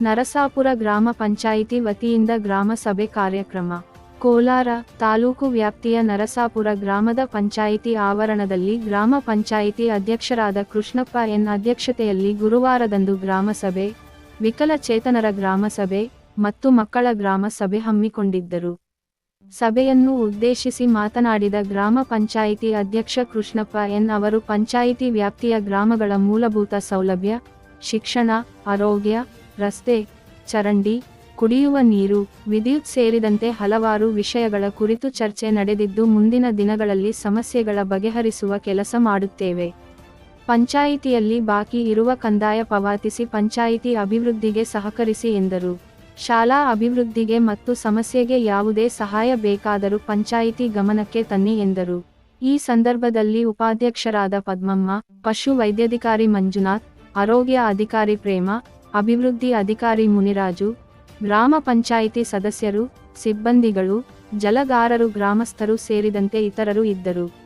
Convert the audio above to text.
ನರಸಾಪುರ ಗ್ರಾಮ ಪಂಚಾಯಿತಿ ವತಿಯಿಂದ ಗ್ರಾಮ ಸಭೆ ಕಾರ್ಯಕ್ರಮ. ಕೋಲಾರ ತಾಲೂಕು ವ್ಯಾಪ್ತಿಯ ನರಸಾಪುರ ಗ್ರಾಮದ ಪಂಚಾಯಿತಿ ಆವರಣದಲ್ಲಿ ಗ್ರಾಮ ಪಂಚಾಯಿತಿ ಅಧ್ಯಕ್ಷರಾದ ಕೃಷ್ಣಪ್ಪ ಎನ್ ಅಧ್ಯಕ್ಷತೆಯಲ್ಲಿ ಗುರುವಾರದಂದು ಗ್ರಾಮ ಸಭೆ, ವಿಕಲಚೇತನರ ಗ್ರಾಮ ಸಭೆ ಮತ್ತು ಮಕ್ಕಳ ಗ್ರಾಮ ಸಭೆ ಹಮ್ಮಿಕೊಂಡಿದ್ದರು. ಸಭೆಯನ್ನು ಉದ್ದೇಶಿಸಿ ಮಾತನಾಡಿದ ಗ್ರಾಮ ಪಂಚಾಯಿತಿ ಅಧ್ಯಕ್ಷ ಕೃಷ್ಣಪ್ಪ ಎನ್ ಅವರು, ಪಂಚಾಯಿತಿ ವ್ಯಾಪ್ತಿಯ ಗ್ರಾಮಗಳ ಮೂಲಭೂತ ಸೌಲಭ್ಯ, ಶಿಕ್ಷಣ, ಆರೋಗ್ಯ ರಸ್ತೆ, ಚರಂಡಿ, ಕುಡಿಯುವ ನೀರು, ವಿದ್ಯುತ್ ಸೇರಿದಂತೆ ಹಲವಾರು ವಿಷಯಗಳ ಕುರಿತು ಚರ್ಚೆ ನಡೆದಿದ್ದು ಮುಂದಿನ ದಿನಗಳಲ್ಲಿ ಸಮಸ್ಯೆಗಳ ಬಗೆಹರಿಸುವ ಕೆಲಸ ಮಾಡುತ್ತೇವೆ. ಪಂಚಾಯಿತಿಯಲ್ಲಿ ಬಾಕಿ ಇರುವ ಕಂದಾಯ ಪಾವತಿಸಿ ಪಂಚಾಯಿತಿ ಅಭಿವೃದ್ಧಿಗೆ ಸಹಕರಿಸಿ ಎಂದರು. ಶಾಲಾ ಅಭಿವೃದ್ಧಿಗೆ ಮತ್ತು ಸಮಸ್ಯೆಗೆ ಯಾವುದೇ ಸಹಾಯ ಬೇಕಾದರೂ ಪಂಚಾಯಿತಿ ಗಮನಕ್ಕೆ ತನ್ನಿ ಎಂದರು. ಈ ಸಂದರ್ಭದಲ್ಲಿ ಉಪಾಧ್ಯಕ್ಷರಾದ ಪದ್ಮಮ್ಮ, ಪಶು ವೈದ್ಯಾಧಿಕಾರಿ ಮಂಜುನಾಥ್, ಆರೋಗ್ಯ ಅಧಿಕಾರಿ ಪ್ರೇಮ ಅಭಿವೃದ್ಧಿ ಅಧಿಕಾರಿ ಮುನಿರಾಜು ಗ್ರಾಮ ಪಂಚಾಯಿತಿ ಸದಸ್ಯರು ಸಿಬ್ಬಂದಿಗಳು ಜಲಗಾರರು ಗ್ರಾಮಸ್ಥರು ಸೇರಿದಂತೆ ಇತರರು ಇದ್ದರು.